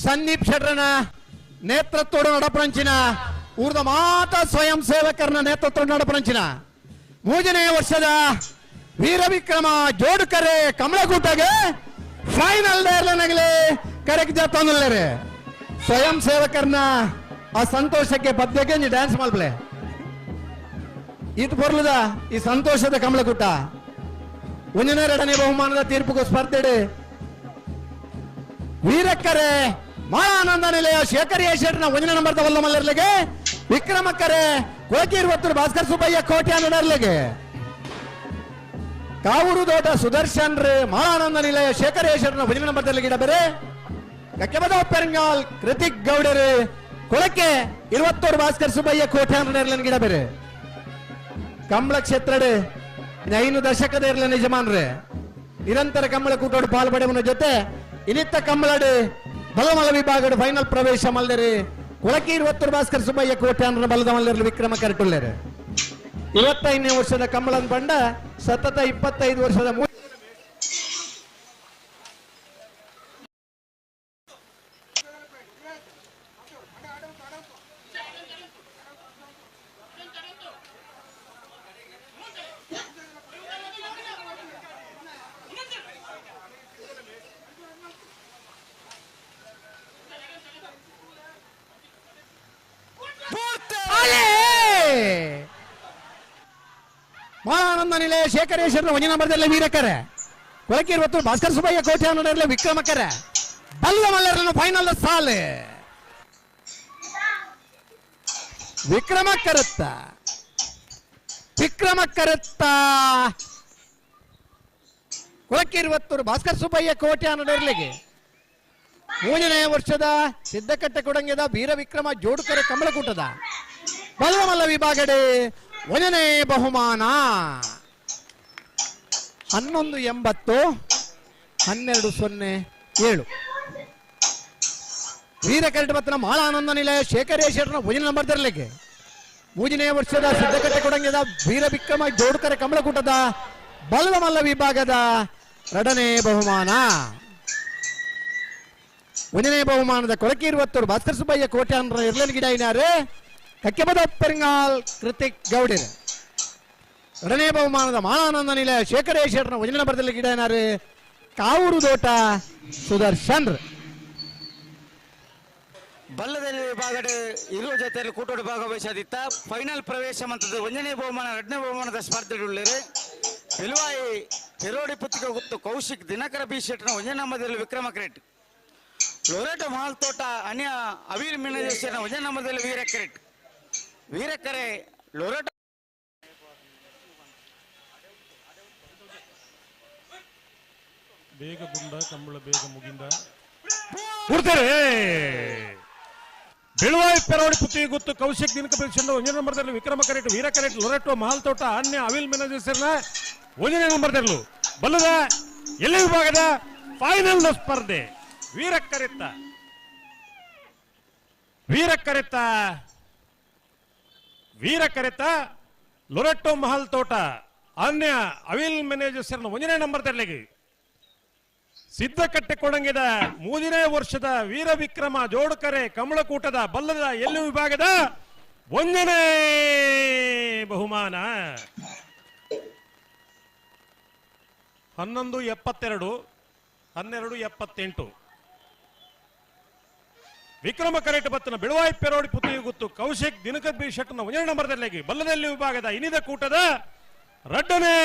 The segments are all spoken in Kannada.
ಸಂದೀಪ್ ಶೆಟ್ರನ ನೇತೃತ್ವದ ನಡಪರಂಚಿನ ಊರ್ದ ಮಾತ ಸ್ವಯಂ ಸೇವಕರನ ನೇತೃತ್ವ ನಡಪರಂಚಿನ ಮೂರನೇ ವರ್ಷದ ವೀರ ವಿಕ್ರಮ ಜೋಡುಕರೆ ಕಮಲಕೂಟಗೆ ಫೈನಲ್ ಡೇರ್ಲನಾಗಲಿ ಕರೆಕ್ಟ್ ಜಾತಂದ್ರೆ ಸ್ವಯಂ ಸೇವಕರ್ನ ಆ ಸಂತೋಷಕ್ಕೆ ಪದ್ಯಕ್ಕೆ ನೀ ಡ್ಯಾನ್ಸ್ ಮಾಡ್ಬಲೆ ಇದು ಬರ್ಲದ? ಈ ಸಂತೋಷದ ಕಮಲಕೂಟ ಒಂದನೇ ಎರಡನೇ ಬಹುಮಾನದ ತೀರ್ಪುಗೂ ಸ್ಪರ್ಧೆ ವೀರಕ್ಕರೆ ಮಾಳಾನಂದ ನಿಲಯ ಶೇಖರ್ ಶೆಟ್ನ ಒಂದನೇ ನಂಬರ್ದ ವಲ್ಲ ಮಲ್ಲರ್ಲಿಗೆ, ವಿಕ್ರಮಕ್ಕರೆ, ಕೋಕೀರ್ ಒತ್ತರು ಭಾಸ್ಕರ್ ಸುಬ್ಬಯ್ಯ ಕೋಟಿ ಅನ್ನಡರ್ಲಿಗೆ ಕಾವೂರು ದೋಟ ಸುದರ್ಶನ್ ರೇ ಮಾಳಾನಂದ ನಿಲಯ ಶೇಖರ್ ಶೆಟ್ನ ಒಂದನೇ ಗಿಡ ಬೇರೆ. ಕಕ್ಕೆಬದ ಪೆರಂಗಾಲ್, ಕೃತಿಕ್ ಗೌಡರು, ಕೊಳಕ್ಕೆ ಇರುವತ್ತೋರು ಭಾಸ್ಕರ್ ಸುಬ್ಬಯ್ಯ ಗಿಡ ಬೇರೆ. ಕಂಬಳ ಕ್ಷೇತ್ರಡ್ ಐನು ದಶಕದ ಇರಲಿ ಯಜಮಾನ್ರೆ. ನಿರಂತರ ಕಂಬಳ ಕೂಟೋಡು ಪಾಲ್ಪಡೆವನ ಜೊತೆ ಇನಿತ್ತ ಕಮ್ಮಲಡೆ, ಬಲಮಲ ವಿಭಾಗದ ಫೈನಲ್ ಪ್ರವೇಶ ಮಲ್ದರಿ ಕೊಳಕಿ ಇರುವತ್ತರು ಭಾಸ್ಕರ್ ಸುಬ್ಬಯ್ಯ ಕೋಟೆ ಅನ್ನರ ಬಲದ ಮಲ್ಲರಲ್ಲಿ ವಿಕ್ರಮ ಕರೆಟುಳ್ಳರು ಇವತ್ತೈದನೇ ವರ್ಷದ ಕಮ್ಮಲನ್ ಬಂಡ, ಸತತ ಇಪ್ಪತ್ತೈದು ವರ್ಷದ ಮಾನಂದ ನಿಲಯ ಶೇಖರೇಶ್ವರನ ಒಂಜಿ ನಂಬರ್ದಲ್ಲಿ ವೀರಕರೆ ಕೊಳಕಿ ಇರುವತ್ತು ಭಾಸ್ಕರ್ ಸುಬ್ಬಯ್ಯ ಕೋಟೆ ಅನ್ನೋದ್ರಲ್ಲಿ ವಿಕ್ರಮಕರೆ ಬಲ್ಲ ಮಲ್ಲರನ್ನು ಫೈನಲ್ ಸಾಲೆ. ವಿಕ್ರಮ ಕರುತ್ತ ವಿಕ್ರಮ ಕರುತ್ತ ಕೊಳಕಿ ಇರುವತ್ತೂರು ಭಾಸ್ಕರ್ ಸುಬ್ಬಯ್ಯ ಕೋಟೆ ಅನ್ನೋದ್ರಲ್ಲಿಗೆ ಮೂರನೇ ವರ್ಷದ ಸಿದ್ದಕಟ್ಟೆ ಕೊಡಂಗೆದ ವೀರ ವಿಕ್ರಮ ಜೋಡುಕರೆ ಕಮಲಕೂಟದ. ಬಲವಮಲ್ಲ ವಿಭಾಗಡೆ ಒಂದನೇ ಬಹುಮಾನ. ಹನ್ನೊಂದು ಎಂಬತ್ತು, ಹನ್ನೆರಡು ಸೊನ್ನೆ ಏಳು. ವೀರ ಕರಟಮತ್ತನ ಮಾಳಾನಂದ ನಿಲಯ ಶೇಖರೇಶ್ವರನ ಭೋಜನ ನಂಬರ್ ತರಲಿಕ್ಕೆ. ಮೂರನೇ ವರ್ಷದ ಸಿದ್ಧಕಟ್ಟೆ ಕೊಡಂಗದ ವೀರ ವಿಕ್ರಮ ಜೋಡುಕರೆ ಕಮಲಕೂಟದ ಬಲವಮಲ್ಲ ವಿಭಾಗದ ಎರಡನೇ ಬಹುಮಾನ. ಒಂದನೇ ಬಹುಮಾನದ ಕೊಳಕಿ ಇರುವತ್ತೂರು ಭಾಸ್ಕರ್ ಸುಬ್ಬಯ್ಯ ಕೋಟೆ ಅನ್ರ ಇರ್ಲನ್ ಗಿಡ ಇನ್ನಾರೆ ಕಕ್ಕೆಬದ ಪೆರಿಂಗಾಲ್ ಕೃತಿಕ್ ಗೌಡರ್. ಎರಡನೇ ಬಹುಮಾನದ ಮಾನಾನಂದ ನಿಲಯ ಶೇಖರೇಶ್ವರನ ವಜನ ಗಿಡ ಏನಾರು? ಕಾವೂರು ದೋಟ ಸುದರ್ಶನ್ ಬಲ್ಲದಲ್ಲಿ ವಿಭಾಗದ ಇರುವ ಜೊತೆಯಲ್ಲಿ ಕೂಟೋಡು ಭಾಗವಹಿಸದಿತ್ತ ಫೈನಲ್ ಪ್ರವೇಶ ಮಂತದ ಒಂದನೇ ಬಹುಮಾನ, ಎರಡನೇ ಬಹುಮಾನದ ಸ್ಪರ್ಧೆಯುಳ್ಳರು ಬಿಲ್ವಾಯಿ ಹೆರೋಡಿ ಪುತ್ತಿಗೆ ಗುತ್ತು ಕೌಶಿಕ್, ದಿನಕರ ಬಿ ಶೆಟ್ನ ಒಂದನೇ ಮಧ್ಯದಲ್ಲಿ ವಿಕ್ರಮ ಕ್ರೆಟ್ ಲೊರೆಟೋ ಮಾಲ್ ತೋಟ ಅನ್ಯ ಅವೀರ್ ಮಿನದೇಶನ ಒಂದನೇ ಮಧ್ಯದಲ್ಲಿ ವೀರ ಕ್ರೆಟ್ ವೀರಕರೆ ಲೊರೆಟೋ ಬೇಗ ಗುಂಡ, ಕಂಬಳ ಬೇಗ ಮುಗಿಂದ. ಕೊಡ್ತೇವೆ ಬೆಳುವಾಯಿ ಪೆರವಡಿ ಪುತ್ತಿ ಗೊತ್ತು ಕೌಶಿಕ್ ದಿನಕ ಒಂಜನೇ ನಂಬರ್ ನಂಬರ್ದಲ್ಲಿ ವಿಕ್ರಮ ಕರೆಟ್, ವೀರ ಕರೆಟ್, ಲೊರೆಟೋ ಮಹಲ್ ತೋಟ ಅನ್ಯ, ಅವಿಲ್ ಮ್ಯಾನೇಜರ್ಸರ ವಂಜನೆ ನಂಬರ್ ನಂಬರ್ದಲ್ಲೂ ಬಲ್ಲದ ಎಲ್ಲ ವಿಭಾಗದ ಫೈನಲ್ ಸ್ಪರ್ಧೆ? ವೀರ ಕರೆತ್ತ ವೀರ ಕರೆತ್ತ ವೀರ ಕರೆತ, ಲೊರೆಟೋ ಮಹಲ್ ತೋಟ ಅನ್ಯ, ಅವಿಲ್ ಮ್ಯಾನೇಜರ್ಸ್ನ ಒಂದನೇ ನಂಬರ್ ತರಲಿಗೆ. ಸಿದ್ಧಕಟ್ಟೆ ಕೊಡಂಗಿದ ಮೂರನೇ ವರ್ಷದ ವೀರ ವಿಕ್ರಮ ಜೋಡಕರೆ ಕಮಲಕೂಟದ ಬಲ್ಲದ ಎಲ್ಲು ವಿಭಾಗದ ಒಂದನೇ ಬಹುಮಾನ? ಹನ್ನೊಂದು ಎಪ್ಪತ್ತೆರಡು, ಹನ್ನೆರಡು ಎಪ್ಪತ್ತೆಂಟು. ವಿಕ್ರಮ ಕರೆಟ್ ಬತ್ತನ ಬಿಳುವಾಯಿ ಪೆರೋಡಿ ಪುತ್ರಿ ಗುತ್ತು ಕೌಶಿಕ್ ದಿನಕರ್ ಬಿ ಶೆಟ್ನ ಒಂದನೇ ನಂಬರ್ದಲ್ಲಿ ಬಲ್ಲದಲ್ಲಿ ವಿಭಾಗದ ಇನಿದ ಕೂಟದ ರಡ್ಡನೇ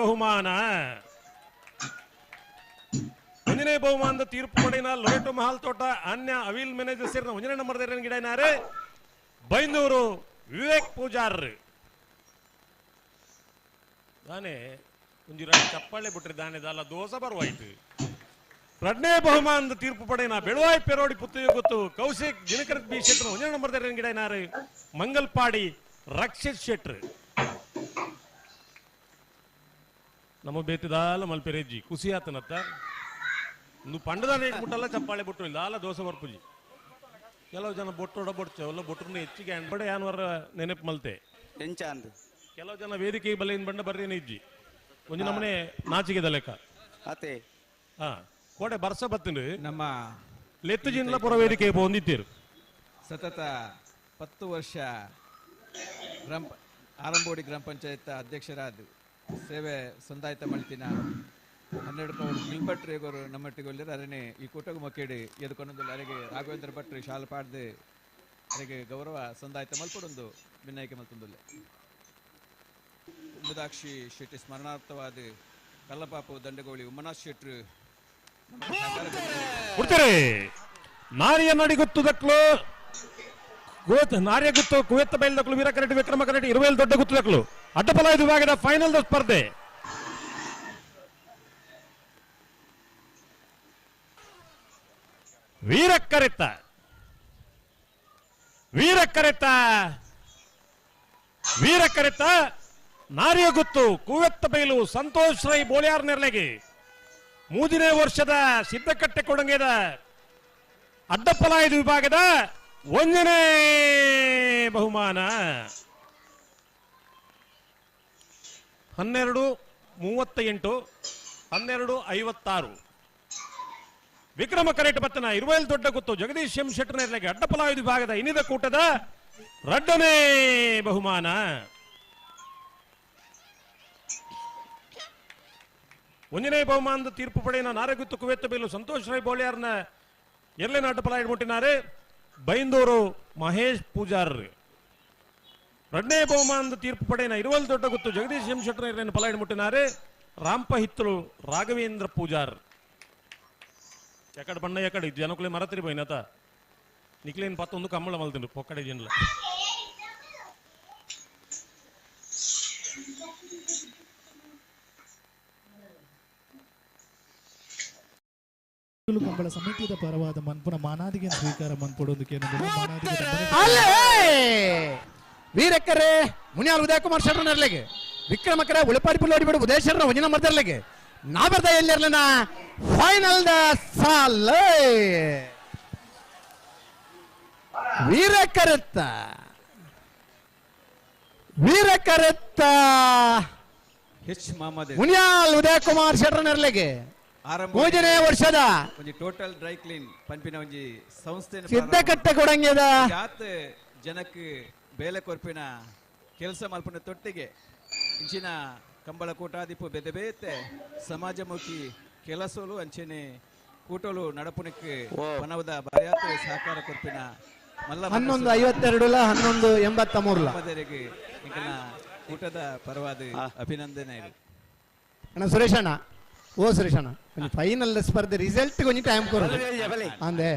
ಬಹುಮಾನ? ಒಂದನೇ ಬಹುಮಾನದ ತೀರ್ಪು ಪಡೆಯಿನ ಲೊರೆಟೋ ಮಹಾಲ್ ತೋಟ ಅನ್ಯ ಅವಿಲ್ ಮ್ಯಾನೇಜರ್ ಸೇರಿನ ಒಂಜನೇ ನಂಬರ್ ಗಿಡ ಏನಾರೆ ಬೈಂದೂರು ವಿವೇಕ್ ಪೂಜಾರ್ ದಾನೆ ಒಂಜಿ ಚಪ್ಪಾಳೆ ಬಿಟ್ರಿ ದಾನೆ, ದಾಲ ದೋಸ ಬರುವಾಯ್ತು. ಎರಡನೇ ಬಹುಮಾನದ ತೀರ್ಪು ಪಡೆಯಿನ ಬೆಳವಾಯಿ ಪೆರೋಡಿ ಪುತ್ತಿಗೆ ಗೊತ್ತು ಕೌಶಿಕ್ ದಿನಕರ ಬಿ ಶೆಟ್ರ ಒಂಜನೇ ನಂಬರ್ ಗಿಡ ಮಂಗಲ್ಪಾಡಿ ರಕ್ಷಿತ್ ಶೆಟ್ರ್ ನಮ್ಮ ಬೇತಿದಾಲ ಮಲ್ಪೆರೆಜ್ಜಿ ಖುಷಿ ಆತನತ್ತ నువ్వు పండుదాన్ని ಇಟ್ಬಿಟ್ಟಲ್ಲ ಚಪ್ಪಾಳೆ ಬೊಟ್ಟು ಇಲ್ಲ. ಅಲ್ಲ ದೋಸೆ ಬರ್ಪುಜಿ. ಕೆಲವು ಜನ ಬೊಟ್ಟು ಒಡಬೊಡ್ಚೆ ಎಲ್ಲ ಬೊಟ್ಟರನ್ನ ಹೆಚ್ಚಿಗೆ ಬಡ ಯಾನ್ವರ ನೆನಪು ಮಲ್ತೆ. ಎಂಚ ಅಂದು ಕೆಲವು ಜನ ವೇದಿಕೆ ಬಲೆಯಿಂದ ಬಂಡ ಬರ್ರಿ ಇಜ್ಜಿ. ಒಂದು ನಮ್ಮನೆ ನಾಚಿಗೆದ ಲೆಕ್ಕ. ಅತೆ ಹಾ. ಕೋಡೆ ಬರ್ಸ ಬತ್ತಿನ್ರಿ. ನಮ್ಮ ಲೆತ್ತು ಜಿನ್ಲ ಪುರ ವೇದಿಕೆ ಹೊಂದಿದ್ದೀರು ಸತತ ಪತ್ತು ವರ್ಷ ಗ್ರಾಮ ಆರಂಭೋಡಿ ಗ್ರಾಮ ಪಂಚಾಯತ್ ಅಧ್ಯಕ್ಷರಾದ ಸೇವೆ ಸಂದಾಯಿತ ಮಳ್ತಿನ ಹನ್ನೆರಡು ನೂರು ಭಟ್ರಿ ರೇಗೋರು ನಮ್ಮೊಟ್ಟಿಗೆ ಒಳ್ಳೆರು ಅದನ್ನೇ ಈ ಕೂಟಗ ಮಕ್ಕೇಡಿ ಎದುಕೊಂಡೊಂದು ಅರೆಗೆ ರಾಘವೇಂದ್ರ ಭಟ್ರಿ ಶಾಲ ಪಾಡ್ದೆ ಅರೆಗೆ ಗೌರವ ಸಂದಾಯಿತ ಮಲ್ಪಡೊಂದು ಭಿನ್ನಾಯ್ಕೆ ಮಲ್ತೊಂದುಲ್ಲೆ ಉಮದಾಕ್ಷಿ ಶೆಟ್ಟಿ ಸ್ಮರಣಾರ್ಥವಾದ ಕಲ್ಲಪಾಪು ದಂಡಗೋಳಿ ಉಮನಾಥ್ ಶೆಟ್ರು ನಾರಿಯ ನಾರಿಯ ನಡಿಗುತ್ತು ದಕ್ಲು ನಾರ್ಯ ಗುತ್ತು ಕುವೆತ್ತ ಬಯಲು ದಕ್ಲು ವೀರ ಕರಡಿ ವಿಕ್ರಮ ಕರಡಿ, ಇರುವೆಲ್ ದೊಡ್ಡ ಗುತ್ತು ದಕ್ಲು. ಅಡ್ಡಪಲ ಇದು ವಿಭಾಗದ ಫೈನಲ್ ಸ್ಪರ್ಧೆ. ವೀರ ಕರೆತ ವೀರ ಕರೆತ ವೀರ ಕರೆತ ನಾರಿಯ ಗುತ್ತು, ಕುವೆತ್ತ ಬೈಲು, ಸಂತೋಷ್ ರೈ ಬೋಳಿಯಾರ್ ನೆರಳಿಗೆ. ಮೂದಿನೇ ವರ್ಷದ ಸಿದ್ದಕಟ್ಟೆ ಕೊಡಂಗೆದ ಅಡ್ಡಪಲಾಯದ ವಿಭಾಗದ ಒಂದನೇ ಬಹುಮಾನ. ಹನ್ನೆರಡು ಮೂವತ್ತ ಎಂಟು ಹನ್ನೆರಡು ಐವತ್ತಾರು. ವಿಕ್ರಮ ಕರೆಟ್ ಬತ್ತನ ಇರುವಲ್ ದೊಡ್ಡ ಗುತ್ತು. ಜಗದೀಶ್ ಎಂ ಶೆಟ್ಟರ್ನೆರಲೆಗೆ ಅಡ್ಡಪಲಾಯು ವಿಭಾಗದ ಇನ್ನಿದ ಕೂಟದ ರಡ್ಡನೇ ಬಹುಮಾನ. ಒಂದನೇ ಬಹುಮಾನದ ತೀರ್ಪು ಪಡೆಯ ನಾರಗುತ್ತು ಕುವೆತ್ತ ಬೇಲು ಸಂತೋಷ್ ರೈ ಬೋಳಿಯಾರ್ನ ಎಲ್ಲೇನ ಫಲ ಇಡ್ಬಿಟ್ಟಿನಾರೆ ಬೈಂದೂರು ಮಹೇಶ್ ಪೂಜಾರ್ ಎರಡನೇ ಬಹುಮಾನದ ತೀರ್ಪು ಪಡೆಯನ ಇರುವಲ್ ದೊಡ್ಡ ಗುತ್ತು ಜಗದೀಶ್ ಎಂ ಶೆಟ್ಟರ್ ಫಲ ಇಡ್ಬಿಟ್ಟಿನಾರೆ ರಾಂಪ ಹಿತ್ತಲು ರಾಘವೇಂದ್ರ ಪೂಜಾರ್. ಎಕಡೆ ಬಣ್ಣ ಎಕಡೆ జనకులే ಮರತಿರಿ అత ನಿಕ್ಲೇನ್ ಪಾತೊಂದು ಕಮ್ಮಳ కమ్మల ಪೊಕ್ಕಡೆ పొక్కడే ಇಲು ಕಂಬಳ ಸಮಿತಿಯ ಪರವಾದ ಮನ್ಪುನ ಮಾನಾದಿಗೆ ಸ್ವೀಕಾರ ಮನ್ಪಡೋದಕ್ಕೆ ಮಾನಾದಿಗೆ ಅಲ್ಲೇ! ವೀರಕ್ಕರೆ ಮುನಿಯಾಲ್ ಉದಯ ಕುಮಾರ್ ಶೆಟ್ಟರ್ ನೆರಲೆಗೆ ವಿಕ್ರಮಕರ ಉಳಿಪಾಡಿ ಪುಲ್ಲೋಡಿ ಬಿಡು ಉದಯೇಶ್ವರನ ಒಂಜಿನ ಮರ್ದರ್ಲೆಗೆ. ನಾ ಬರ್ತಾ ಎಲ್ಲಿರ್ಲನ? ಫೈನಲ್ ದ ಸಾಲ. ವೀರ ಕರೆತ್ತ ಹೆಚ್ ಮಹಮ್ಮದ್ ಮುನಿಯಾಲ್ ಉದಯ ಕುಮಾರ್ ಶೆಟ್ಟರ್ ನೆರಲೆಗೆ ಆರಂಭ. ಮೂರನೇ ವರ್ಷದ. ಒಂಜಿ ಟೋಟಲ್ ಡ್ರೈ ಕ್ಲೀನ್ ಪಂಪಿನ ಒಂಜಿ ಸಂಸ್ಥೆ ಸಿದ್ದಕಟ್ಟೆ ಕೊಡಂಗ್ಯದ ಜಾತ್ ಜನಕ್ ಬೇಲೆ ಕೊರ್ಪಿನ ಕೆಲಸ ಮಲ್ಪನ ತೊಟ್ಟಿಗೆ. ಇಂಚಿನ ಕಂಬಳ ಕೂಟಾದಿಪ್ಪು ಬೆದೆ ಬೇತೆ ಸಮಾಜಮುಖಿ ಕೆಲಸಲು ಅಂಚೆನೆ ಕೂಟಲು ನಡಪುನಕ್ಕೆ ಪನವದ ಬರ್ಯಾತ ಸಹಕಾರ ಕೊರ್ಪಿನ ಮಲ್ಲ ಹನ್ನೊಂದು ಐವತ್ತೆರಡುಲ ಹನ್ನೊಂದು ಎಂಬತ್ತ ಮೂರುಲ ಮದರಿಗೆ ಇಂಕನ ಕೂಟದ ಪರವಾದ ಅಭಿನಂದನೆ ಇದೆ ಅಣ್ಣ ಸುರೇಶ್ ಅಣ್ಣ ಓ ಸುರೇಶ್ ಅಣ್ಣ కొంచెం ಫೈನಲ್ ಸ್ಪರ್ಧೆ ರಿಸಲ್ಟ್ కొంచెం ಟೈಮ್ ಕೊಡು ಅಂದೆ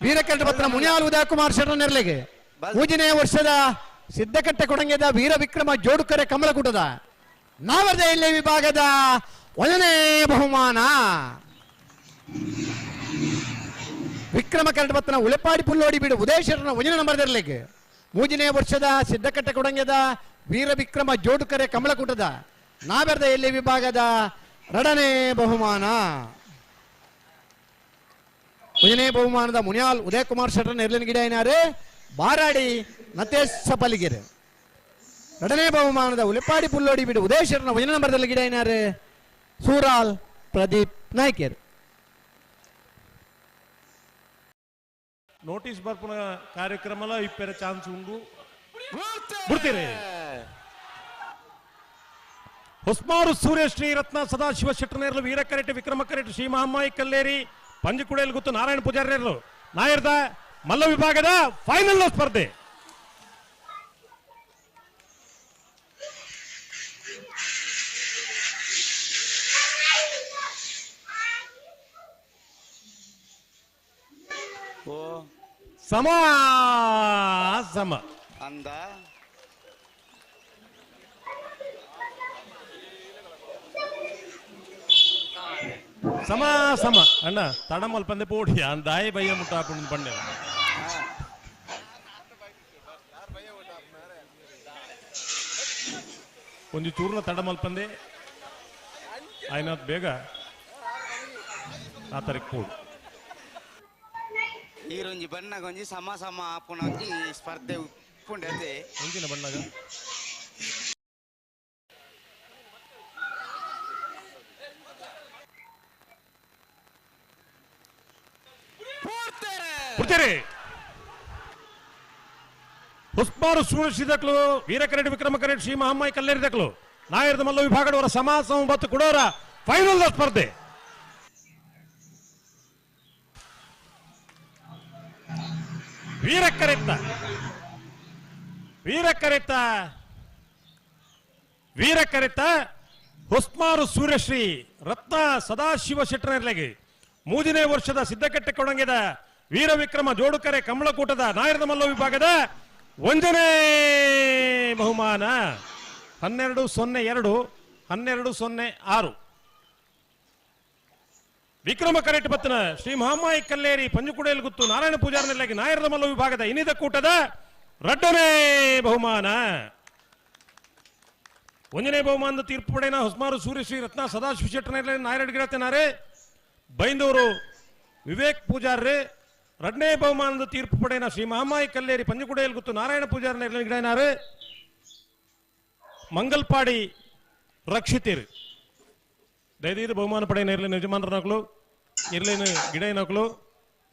ವೀರಕಂಠ ಪತ್ರ ಮುನಿಯಾಲ್ ಉದಯ ಕುಮಾರ್ ಶೆಟ್ಟರ್ ನೆರಲೆಗೆ ಮೂಜನೇ ವರ್ಷದ ಸಿದ್ದಕಟ್ಟೆ ಕೊಡಂಗೆದ ವೀರ ವಿಕ್ರಮ ಜೋಡುಕರೆ ಕಮಲಕೂಟದ ನಾವರ್ದ ಇಲ್ಲಿ ವಿಭಾಗದ ಒಂದನೇ ಬಹುಮಾನ. ವಿಕ್ರಮ ಕರಡಬತ್ತನ ಉಳೆಪಾಡಿ ಪುಲ್ಲೋಡಿ ಬಿಡು ಉದಯೇಶ್ವರನ ಒಂದನೇ ನಂಬರ್ ನೆರಲೆಗೆ ಮೂಜನೇ ವರ್ಷದ ಸಿದ್ದಕಟ್ಟೆ ಕೊಡಂಗೆದ ವೀರ ವಿಕ್ರಮ ಜೋಡುಕರೆ ಕಮಲಕೂಟದ ನಾವೆರ್ದ ವಿಭಾಗದ ಎರಡನೇ ಬಹುಮಾನ. ಒಂದನೇ ಬಹುಮಾನದ ಮುನಿಯಾಲ್ ಉದಯ ಕುಮಾರ್ ಶೆಟ್ಟರ್ ನೆರಳಿನ ಗಿಡ ಏನಾರೆ? ಬಾರಾಡಿ ನತೇಶ ಪಲಿಗೆರೆ ಎರಡನೇ ಬಹುಮಾನದ ಉಲಿಪ್ಪಾಡಿ ಪುಲ್ಲೋಡಿ ಬಿಡು ಉದಯೇಶ್ವರನ ಒಂದನೇ ನಂಬರ್ದಲ್ಲಿ ಗಿಡ ಏನಾರೆ? ಸೂರಾಲ್ ಪ್ರದೀಪ್ ನಾಯ್ಕರ್. ನೋಟಿಸ್ ಬರ್ಪುನ ಕಾರ್ಯಕ್ರಮಲ ಇಪ್ಪೆರ ಚಾನ್ಸ್ ಉಂಡು. ಬಿಡ್ತೀರಿ ಹೊಸ್ಮಾರು ಸೂರ್ಯ ಶ್ರೀ ರತ್ನ ಸದಾಶಿವ ಶೆಟ್ಟನೇರ್ಲು ವೀರ ಕರೆಟ್ ವಿಕ್ರಮ ಶ್ರೀ ಮಹಮ್ಮಾಯಿ ಕಲ್ಲೇರಿ ಪಂಜಕುಡಿಯಲ್ಲಿ ಗೊತ್ತು ನಾರಾಯಣ ಪೂಜಾರ್ಯರು ನಾಯರ್ದ ಮಲ್ಲ ವಿಭಾಗದ ಫೈನಲ್ ಸ್ಪರ್ಧೆ. ಓ. ಸಮ ಸಮ. ಅಂದ. ಸಮ ಸಮ. ಅಣ್ಣ ತಡಮಲ್ ಪಂದೆ ಪೋಡಿ. ಅಂದಾಯಿ ಬಯ್ಯ ಮುಟ್ಟಾಪುಂಡು ಪಂಡೆ. ಒಂದು ಚೂರ್ನ ತಡ ಮಲ್ಪಂದೆ ಆಯ್ನದ್ ಬೇಗ. ಆತರಕ್ಕೆ ಕೂಡು ಈರೊಂಜಿ ಬಣ್ಣಗ ಒಂಜಿ ಸಮ ಸಮ ಆಪುನ ಒಂಜಿ ಸ್ಪರ್ಧೆ ಉಪ್ಪುಂಡತೆ ಮುಂದಿನ ಬಣ್ಣಗ. ಕೊಡ್ತೀರಿ ಹುಸ್ಮಾರು ವೀರ ವೀರಕರೆಡ್ಡಿ ವಿಕ್ರಮ ಕರೆಡ್ ಶ್ರೀ ಮಹಮ್ಮಾಯಿ ಕಲ್ಲೇರಿದಕ್ಲು, ನಾಯರ್ದ ಮಲ್ಲ ವಿಭಾಗದವರ ಸಮಾಸ ಮತ್ತು ಕೊಡೋರ ಫೈನಲ್ ಸ್ಪರ್ಧೆ. ವೀರಕ್ಕರೆತ್ತ ವೀರಕ್ಕರೆತ್ತ ವೀರಕ್ಕರೆತ್ತ ಹೊಸ್ಮಾರು ಸೂರ್ಯಶ್ರೀ, ರತ್ನ ಸದಾಶಿವ ಶೆಟ್ಟರರ್ಲೆಗೆ ಮೂರನೇ ವರ್ಷದ ಸಿದ್ಧಕಟ್ಟೆ ಕೊಡಂಗಿದ ವೀರ ವಿಕ್ರಮ ಜೋಡುಕರೆ, ಕಮಲಕೂಟದ ನಾಯರದ ಮಲ್ಲ ವಿಭಾಗದ ಒಂದನೇ ಬಹುಮಾನ. ಹನ್ನೆರಡು ಸೊನ್ನೆ ಎರಡು, ಹನ್ನೆರಡು ಸೊನ್ನೆ ಆರು. ವಿಕ್ರಮ ಕರೆಟ್ ಪತ್ನ ಶ್ರೀ ಮಹಾಮಾಯಿ ಕಲ್ಲೇರಿ ಪಂಜುಕುಡೆಯಲ್ಲಿ ಗುತ್ತು ನಾರಾಯಣ ಪೂಜಾರನೆಲ್ಲಾಗಿ ನಾಯರದ ಮಲ್ಲ ವಿಭಾಗದ ಇನಿದ ಕೂಟದ ರಡ್ಡನೇ ಬಹುಮಾನ. ಒಂದನೇ ಬಹುಮಾನದ ತೀರ್ಪು ಪಡೆಯನ ಹೊಸಮಾರು ಸೂರ್ಯ ಶ್ರೀ ರತ್ನ ಸದಾಶಿವ ಶೆಟ್ಟರ್ನೆಲ್ಲ ನಾಯರಡ್ ಗಿಡತನಾರೆ ಬೈಂದೂರು ವಿವೇಕ್ ಪೂಜಾರ್ರೆ ಎರಡನೇ ಬಹುಮಾನದ ತೀರ್ಪು ಪಡೆನ ಶ್ರೀ ಮಹಾಮಾಯಿ ಕಲ್ಲೇರಿ ಪಂಜುಕುಡೆಯಲ್ಲಿ ಗುತ್ತು ನಾರಾಯಣ ಪೂಜಾರನೆಲ್ಲ ಗಿಡನಾರೆ ಮಂಗಲ್ಪಾಡಿ ರಕ್ಷಿತೀರ್ ದಯದೀದು ಬಹುಮಾನ ಪಡೆಯ ಇರ್ಲಿನ ಯಜಮಾನರನಕ್ಲು ಇರ್ಲಿನ ಗಿಡ ಏನಕ್ಲು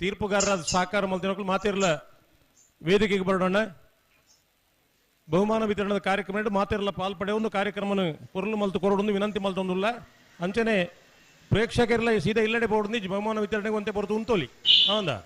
ತೀರ್ಪುಗಾರರ ಸಹಕಾರ ಮಲ್ತಿನಕ್ಲು ಮಾತಿರ್ಲ ವೇದಿಕೆಗೆ ಬರೋಣ ಬಹುಮಾನ ವಿತರಣದ ಕಾರ್ಯಕ್ರಮ ಮಾತಿರಲ್ಲ ಪಾಲ್ಪಡೆ ಒಂದು ಕಾರ್ಯಕ್ರಮನು ಪೊರ್ಲು ಮಲ್ತು ಕೊರಡೊಂದು ವಿನಂತಿ ಮಲ್ತೊಂದುಲ್ಲ ಅಂಚನೆ ಪ್ರೇಕ್ಷಕರೆಲ್ಲ ಸೀದಾ ಇಲ್ಲಡೆ ಬೋರ್ಡು ಬಹುಮಾನ ವಿತರಣೆಗೆ ಒಂತೆ ಬರೋದು ಉಂತೋಲಿ ಹೌದಾ